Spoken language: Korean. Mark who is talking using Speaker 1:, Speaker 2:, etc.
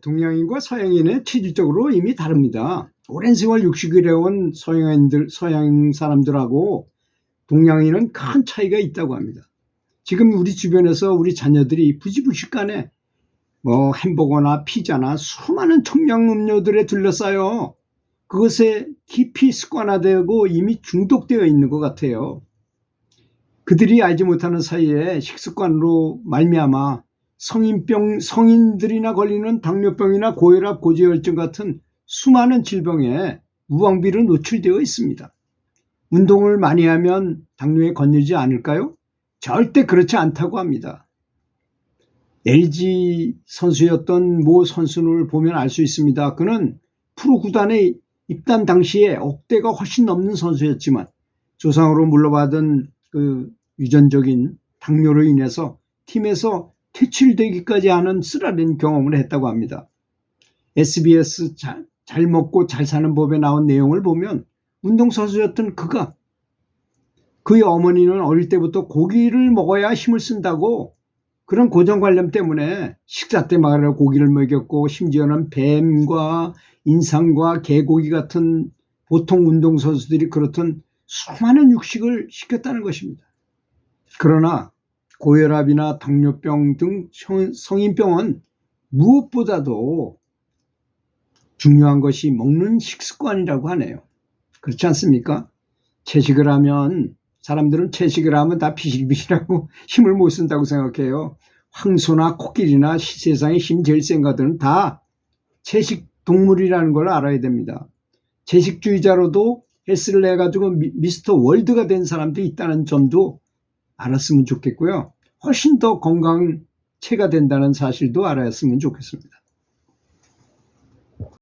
Speaker 1: 동양인과 서양인의 체질적으로 이미 다릅니다. 오랜 세월 육식을 해온 서양인들, 서양 사람들하고 동양인은 큰 차이가 있다고 합니다. 지금 우리 주변에서 우리 자녀들이 부지불식간에 뭐 햄버거나 피자나 수많은 청량 음료들에 둘러싸여 그것에 깊이 습관화되고 이미 중독되어 있는 것 같아요. 그들이 알지 못하는 사이에 식습관으로 말미암아 성인병 성인들이나 걸리는 당뇨병이나 고혈압, 고지혈증 같은 수많은 질병에 무방비로 노출되어 있습니다. 운동을 많이 하면 당뇨에 걸리지 않을까요? 절대 그렇지 않다고 합니다. LG 선수였던 모 선수를 보면 알 수 있습니다. 그는 프로 구단에 입단 당시에 억대가 훨씬 넘는 선수였지만 조상으로 물러받은 그 유전적인 당뇨로 인해서 팀에서 퇴출되기까지 하는 쓰라린 경험을 했다고 합니다. SBS 잘, 잘 먹고 잘 사는 법에 나온 내용을 보면 운동선수였던 그가 그의 어머니는 어릴 때부터 고기를 먹어야 힘을 쓴다고 그런 고정관념 때문에 식사 때마다 고기를 먹였고 심지어는 뱀과 인삼과 개고기 같은 보통 운동선수들이 그렇던 수많은 육식을 시켰다는 것입니다. 그러나 고혈압이나 당뇨병 등 성- 성인병은 무엇보다도 중요한 것이 먹는 식습관이라고 하네요. 그렇지 않습니까? 채식을 하면 사람들은 채식을 하면 다 비실비실하고 힘을 못 쓴다고 생각해요. 황소나 코끼리나 시- 세상에 힘 제일 센 것들은 다 채식 동물이라는 걸 알아야 됩니다. 채식주의자로도 헬스를 해가지고 미- 미스터 월드가 된 사람도 있다는 점도 알았으면 좋겠고요. 훨씬 더 건강체가 된다는 사실도 알았으면 좋겠습니다.